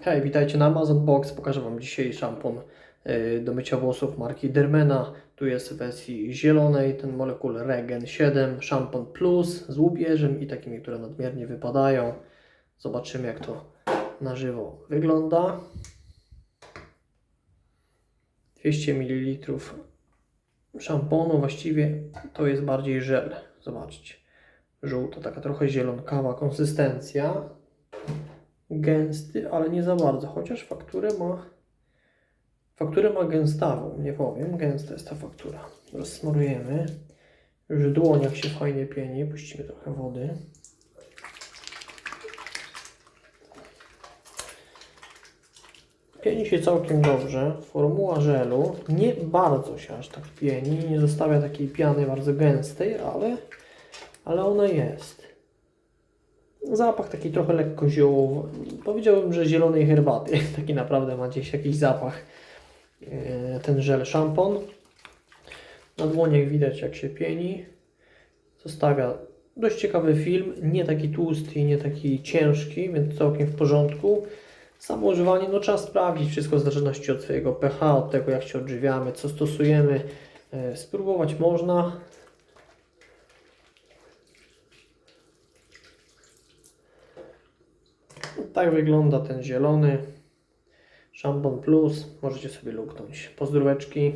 Hej, witajcie na Amazon Box. Pokażę Wam dzisiaj szampon y, do mycia włosów marki Dermena. Tu jest w wersji zielonej ten molekul Regen 7, szampon plus z łubieżem i takimi, które nadmiernie wypadają. Zobaczymy jak to na żywo wygląda. 200 ml szamponu, właściwie to jest bardziej żel. Zobaczcie. Żółta, taka trochę zielonkawa konsystencja gęsty, ale nie za bardzo, chociaż fakturę ma fakturę ma gęstawą, nie powiem, gęsta jest ta faktura. Rozsmarujemy. Już w dłoniach się fajnie pieni, puścimy trochę wody. Pieni się całkiem dobrze. Formuła żelu nie bardzo się aż tak pieni, nie zostawia takiej piany bardzo gęstej, ale, ale ona jest. Zapach taki trochę lekko ziołowy. Powiedziałbym, że zielonej herbaty. Taki naprawdę ma gdzieś jakiś zapach. e, Ten żel szampon. Na dłoniach widać jak się pieni. Zostawia dość ciekawy film. Nie taki tłusty i nie taki ciężki, więc całkiem w porządku. Samo używanie, no trzeba sprawdzić wszystko w zależności od swojego pH, od tego jak się odżywiamy, co stosujemy. E, Spróbować można. Tak wygląda ten zielony szampon plus. Możecie sobie luknąć. Pozdróweczki.